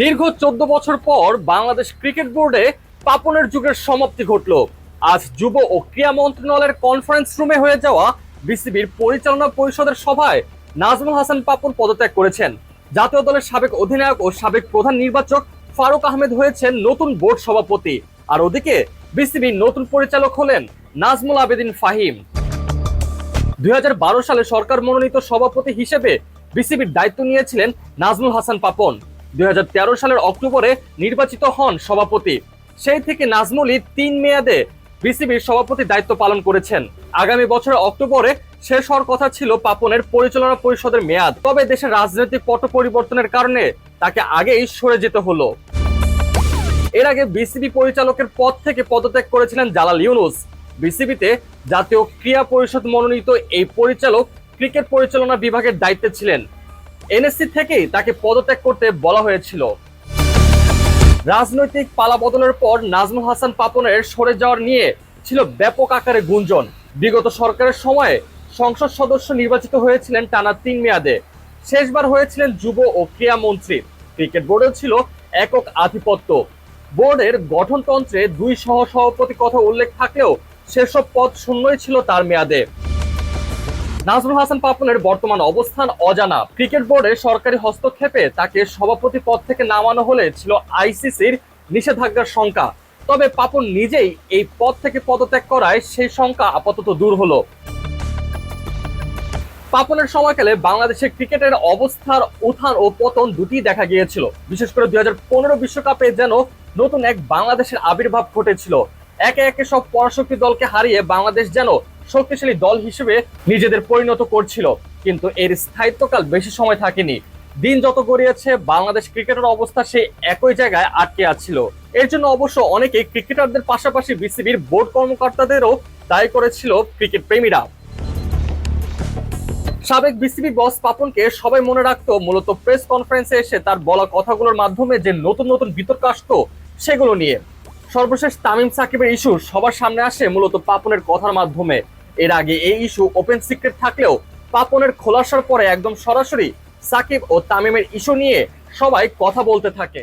দীর্ঘ চোদ্দ বছর পর বাংলাদেশ ক্রিকেট বোর্ডে পাপনের যুগের সমাপ্তি ঘটল। আজ যুব ও ক্রীড়া মন্ত্রণালয়ের কনফারেন্স রুমে হয়ে যাওয়া বিসিবির পরিচালনা পরিষদের সভায় নাজমুল হাসান পাপন পদত্যাগ করেছেন। জাতীয় দলের সাবেক অধিনায়ক ও সাবেক প্রধান নির্বাচক ফারুক আহমেদ হয়েছেন নতুন বোর্ড সভাপতি। আর ওদিকে বিসিবির নতুন পরিচালক হলেন নাজমুল আবেদিন ফাহিম। দুই হাজার বারো সালে সরকার মনোনীত সভাপতি হিসেবে বিসিবির দায়িত্ব নিয়েছিলেন নাজমুল হাসান পাপন। দুই হাজার তেরো সালের অক্টোবরে নির্বাচিত হন সভাপতি। সেই থেকে নাজমুলই তিন মেয়াদে বিসিবির সভাপতি দায়িত্ব পালন করেছেন। আগামী বছরের অক্টোবরে শেষ হওয়ার কথা ছিল পাপনের পরিচালনা পরিষদের মেয়াদ। তবে দেশের রাজনৈতিক পট পরিবর্তনের কারণে তাকে আগেই সরে যেতে হলো। এর আগে বিসিবি পরিচালকের পদ থেকে পদত্যাগ করেছিলেন জালাল ইউনুস। বিসিবিতে জাতীয় ক্রীড়া পরিষদ মনোনীত এই পরিচালক ক্রিকেট পরিচালনা বিভাগের দায়িত্বে ছিলেন। এনএসসি থেকেই তাকে পদত্যাগ করতে বলা হয়েছিল। রাজনৈতিক পালাবদলের পর নাজমুল হাসান পাপনের সরে যাওয়ার নিয়ে ছিল ব্যাপক আকারে গুঞ্জন। বিগত সরকারের সময়ে সংসদ সদস্য নির্বাচিত হয়েছিলেন টানা তিন মেয়াদে। শেষবার হয়েছিলেন যুব ও ক্রীড়া মন্ত্রী। ক্রিকেট বোর্ডেও ছিল একক আধিপত্য। বোর্ডের গঠনতন্ত্রে দুই সহ সভাপতি কথা উল্লেখ থাকলেও সেসব পদ শূন্যই ছিল তার মেয়াদে। নাজরুল হাসান পাপনের বর্তমান অবস্থান অজানা। ক্রিকেট বোর্ডে সরকারি হস্তক্ষেপে তাকে সভাপতি পদ থেকে নামানো হলে ছিল আইসিসির নিষেধাজ্ঞার শঙ্কা। তবে পাপন নিজেই এই পদ থেকে পদত্যাগ করায় সেই শঙ্কা আপাতত দূর হলো। পাপনের সময়কালে বাংলাদেশের ক্রিকেটের অবস্থার উত্থান ও পতন দুটি দেখা গিয়েছিল। বিশেষ করে দুই বিশ্বকাপে যেন নতুন এক বাংলাদেশের আবির্ভাব ঘটেছিল। একে একে সব পরাশক্তি দলকে হারিয়ে বাংলাদেশ যেন শক্তিশালী দল হিসেবে নিজেদের পরিণত করছিল, কিন্তু এর স্থায়িত্বকাল বেশি সময় থাকেনি। দিন যত গড়িয়েছে, বাংলাদেশ ক্রিকেটের অবস্থা সেই একই জায়গায় আটকে আছিল। এর জন্য অবশ্য অনেকে ক্রিকেটারদের পাশাপাশি বিসিবির বোর্ড কর্মকর্তাদেরও দায়ী করেছিল ক্রিকেট প্রেমীরা। সাবেক বিসিবি বস পাপনকে সবাই মনে রাখতো, মূলত প্রেস কনফারেন্সে এসে তার বলা কথাগুলোর মাধ্যমে যে নতুন নতুন বিতর্ক আসতো, সেগুলো নিয়ে। সর্বশেষ তামিম সাকিবের ইস্যু সবার সামনে আসে মূলত পাপনের কথার মাধ্যমে। এর আগে এই ইস্যু ওপেন সিক্রেট থাকলেও পাপনের খোলাসার পরে একদম সরাসরি সাকিব ও তামিমের ইস্যু নিয়ে সবাই কথা বলতে থাকে।